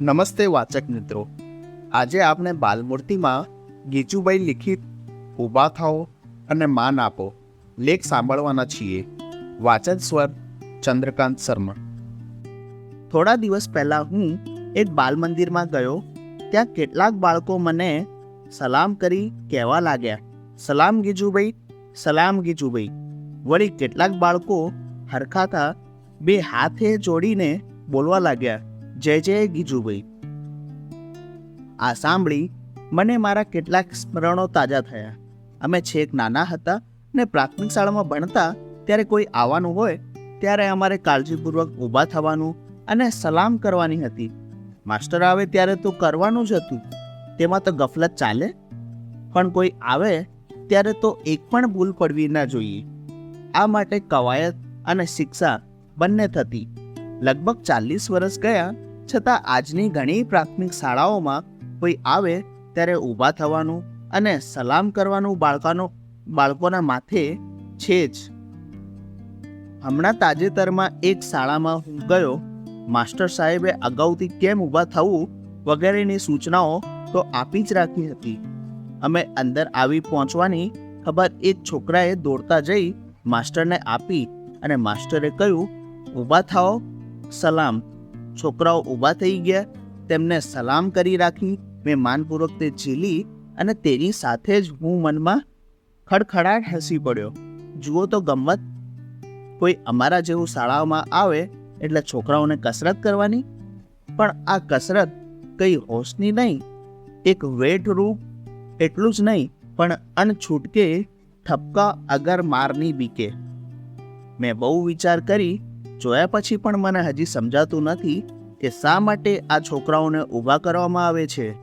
નમસ્તે વાચક મિત્રો. આજે આપણે બાલમૂર્તિમાં ગીચુભાઈ લિખિત ઊભા થાઓ અને માન આપો. લેખ સાંભળવાના છીએ. વાચન સ્વર ચંદ્રકાંત શર્મા. થોડા દિવસ પહેલાં હું એક બાલ મંદિરમાં ગયો. ત્યાં કેટલાક બાળકો મને સલામ કરી કહેવા લાગ્યા, સલામ ગીજુભાઈ સલામ ગીજુભાઈ વળી કેટલાક બાળકો હરખાતા બે હાથે જોડીને બોલવા લાગ્યા જય જય ગીજુભાઈ. આ સાંભળી મને મારા કેટલાક સ્મરણો તાજા થયા. અમે છેક નાના હતા ને પ્રાથમિક શાળામાં ભણતા ત્યારે કોઈ આવવાનું હોય ત્યારે અમારે કાળજીપૂર્વક ઊભા થવાનું અને સલામ કરવાની હતી. માસ્ટર આવે ત્યારે તો કરવાનું જ હતું. તેમાં તો ગફલત ચાલે. પણ કોઈ આવે ત્યારે તો એક પણ ભૂલ પડવી ના જોઈએ. આ માટે કવાયત અને શિક્ષા બંને થતી. લગભગ ચાલીસ વર્ષ ગયા છતાં આજની ઘણી પ્રાથમિક શાળાઓમાં કોઈ આવે ત્યારે ઊભા થવાનું અને સલામ કરવાનું બાળકાનો, બાળકોના માથે છે જ. હમણાં તાજેતરમાં એક શાળામાં હું ગયો. માસ્ટર સાહેબે અગાઉથી કેમ ઊભા થવું વગેરેની સૂચનાઓ તો આપી જ રાખી હતી. અમે અંદર આવી પહોંચવાની ખબર એક છોકરાએ દોડતા જઈ માસ્ટરને આપી અને માસ્ટરે કહ્યું, ઊભા થાઓ, સલામ. છોકરાઓ ઊભા થઈ ગયા, તેમને સલામ કરી રાખી મેં માનપૂર્વક તે ઝીલી અને તેની સાથે જ હું મનમાં ખડખડાટ હસી પડ્યો. જુઓ તો ગમત કોઈ અમારા જેવું શાળાઓમાં આવે એટલે છોકરાઓને કસરત કરવાની? પણ આ કસરત કંઈ હોશની નહીં, એક વેટ રૂપ એટલું જ નહીં, પણ અનછૂટકે ઠપકા અગર મારની બીકે. મેં બહુ વિચાર કરી જોયા પછી પણ મને હજી સમજાતું નથી કે શા માટે આ છોકરાઓને ઊભા કરવામાં આવે છે.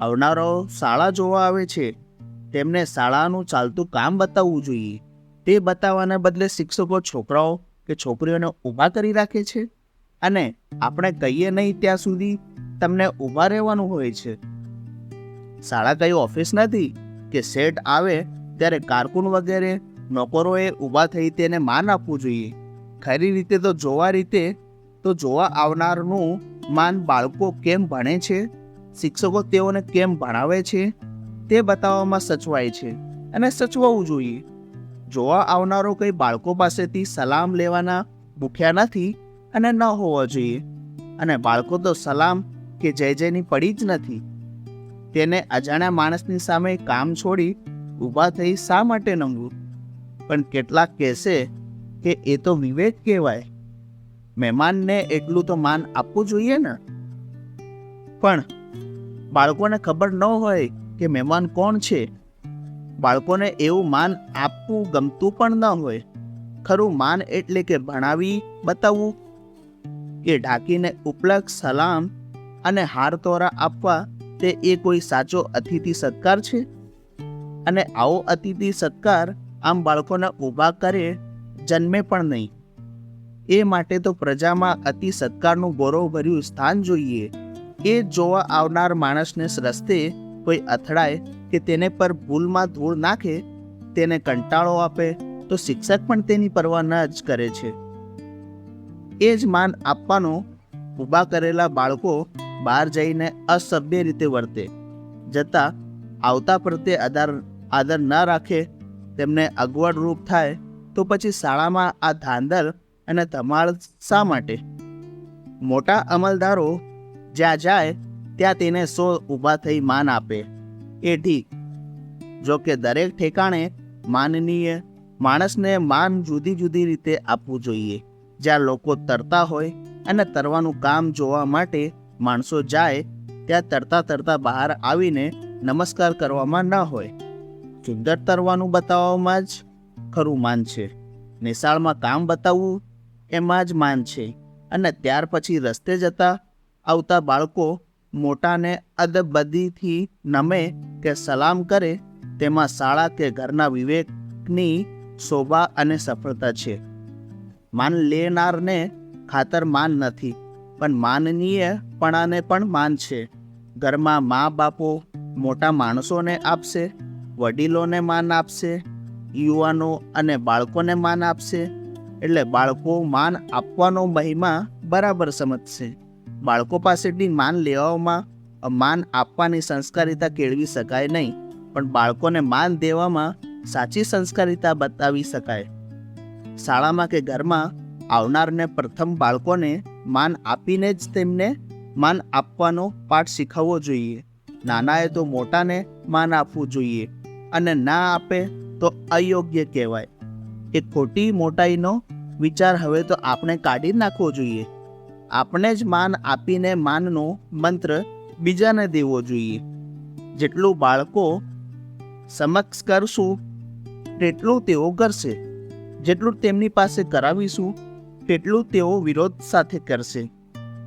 આવનારો શાળા જોવા આવે છે. તેમને શાળાનું ચાલતું કામ બતાવવું જોઈએ. તે બતાવવાના બદલે શિક્ષકો છોકરાઓ કે છોકરીઓને ઊભા કરી રાખે છે? અને આપણે કહીએ નહીં ત્યાં સુધી તમને ઊભા રહેવાનું હોય છે. શાળા કઈ ઓફિસ નથી? કે સેટ આવે ત્યારે કારકુન વગેરે નોકરોએ ઊભા થઈ તેને માન આપવું જોઈએ. ખરી રીતે તો જોવા રીતે તો જોવા આવનારનું માન બાળકો કેમ ભણે છે? શિક્ષકો તેઓને કેમ ભણાવે છે? તે બતાવવામાં સચવાય છે અને સચવાવું જોઈએ. જોવા આવનારો કંઈ બાળકો પાસેથી સલામ લેવાના ભૂખ્યા નથી અને ન હોવા જોઈએ. અને બાળકો તો સલામ કે જય જયની પડી જ નથી. તેને અજાણ્યા માણસની સામે કામ છોડી ઊભા થઈ શા માટે નમવું? પણ કેટલાક કહેશે કે એ તો વિવેક કહેવાય. મહેમાનને એટલું તો માન આપવું જોઈએ ને? પણ બાળકોને ખબર ન હોય કે મહેમાન કોણ છે. બાળકોને એવું માન આપવું ગમતું પણ ન હોય. ખરું માન એટલે કે ભણાવી બતાવવું. કે ઢાંકીને ઉપલક સલામ અને હાર તોરા આપવા તે એ કોઈ સાચો અતિથિ સત્કાર છે? અને આવો અતિથિ સત્કાર આમ બાળકોને ઊભા કરે જન્મે પણ નહીં. એ માટે તો પ્રજામાં અતિ સત્કારનું ગૌરવભર્યું સ્થાન જોઈએ. એ જોવા આવનાર માણસને રસ્તે કોઈ અથડાય કે તેને પર ભૂલમાં ધૂળ નાખે, તેને કંટાળો આપે, તો શિક્ષક પણ તેની પરવા ન જ કરે છે. એ જ માન આપવાનો ઊભા કરેલા બાળકો બહાર જઈને અસભ્ય રીતે વર્તે, જતાં આવતા પ્રત્યે આદર આદર ન રાખે, તેમને અગવડરૂપ થાય તો પછી શાળામાં આ ધાંધલ અને ધમાળ શા માટે? મોટા અમલદારો જ્યાં જાય, ત્યાં તેને સો ઊભા થઈ માન આપે. એ ઠીક જો કે દરેક ઠેકાણે માનનીય માણસને માન જુદી જુદી રીતે આપવું જોઈએ. જ્યાં લોકો તરતા હોય અને તરવાનું કામ જોવા માટે માણસો જાય, ત્યાં તરતા તરતા બહાર આવીને નમસ્કાર કરવામાં ન હોય. સુંદર તરવાનું બતાવવામાં જ ખરું માન છે. નિશાળમાં કામ બતાવવું એમાં જ માન છે. અને ત્યાર પછી રસ્તે જતા આવતા બાળકો મોટાને અદબદીથી નમે કે સલામ કરે તેમાં શાળા કે ઘરના વિવેકની શોભા અને સફળતા છે. માન લેનારને ખાતર માન નથી, પણ માનનીયપણાને પણ માન છે. ઘરમાં મા બાપો મોટા માણસોને આપશે, વડીલોને માન આપશે યુવાનો અને બાળકોને માન આપશે. એટલે બાળકો માન આપવાનો મહિમા બરાબર સમજશે. બાળકો પાસેથી માન લેવામાં માન આપવાની સંસ્કારિતા કેળવી શકાય નહીં, પણ બાળકોને માન દેવામાં સાચી સંસ્કારિતા બતાવી શકાય. શાળામાં કે ઘરમાં આવનારને પ્રથમ બાળકોને માન આપીને જ તેમને માન આપવાનો પાઠ શીખવવો જોઈએ. નાનાએ તો મોટાને માન આપવું જોઈએ અને ના આપે તો અયોગ્ય કહેવાય. એ ખોટી મોટાઈનો વિચાર હવે તો આપણે કાઢી નાખવો જોઈએ. આપણે જ માન આપીને માનનો મંત્ર બીજાને દેવો જોઈએ. જેટલું બાળકો સમક્ષ કરશું, તેટલું તેઓ કરશે. જેટલું તેમની પાસે કરાવીશું, તેટલું તેઓ વિરોધ સાથે કરશે.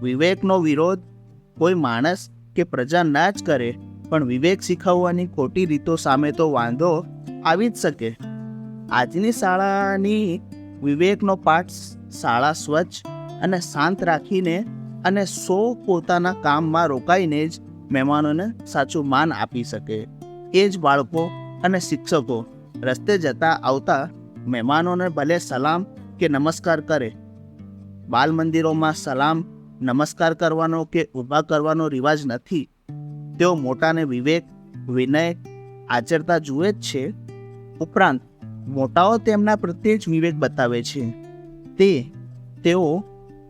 વિવેકનો વિરોધ કોઈ માણસ કે પ્રજા ના જ કરે, પણ વિવેક શીખવવાની ખોટી રીતો સામે તો વાંધો આવી જ શકે. આજની શાળાની વિવેકનો પાઠ શાળા સ્વચ્છ અને શાંત રાખીને અને સો પોતાના કામમાં રોકાઈને જ મહેમાનોને સાચું માન આપી શકે. એ જ બાળકો અને શિક્ષકો રસ્તે જતા આવતા મહેમાનોને ભલે સલામ કે નમસ્કાર કરે. બાલ મંદિરોમાં સલામ, નમસ્કાર કરવાનો કે ઊભા કરવાનો રિવાજ નથી. તેઓ મોટાને વિવેક, વિનય, આચરતા જુએ જ છે. ઉપરાંત, મોટાઓ તેમના પ્રત્યે જ વિવેક બતાવે છે. તે તેઓ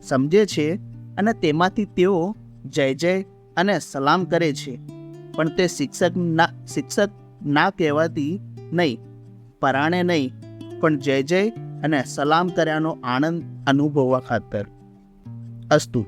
સમજે છે અને તેમાંથી તેઓ જય જય અને સલામ કરે છે. પણ તે શિક્ષક ના શિક્ષક ના કહેવાતી નહીં, પરાણે નહીં, પણ જય જય અને સલામ કર્યાનો આનંદ અનુભવવા ખાતર. અસ્તુ.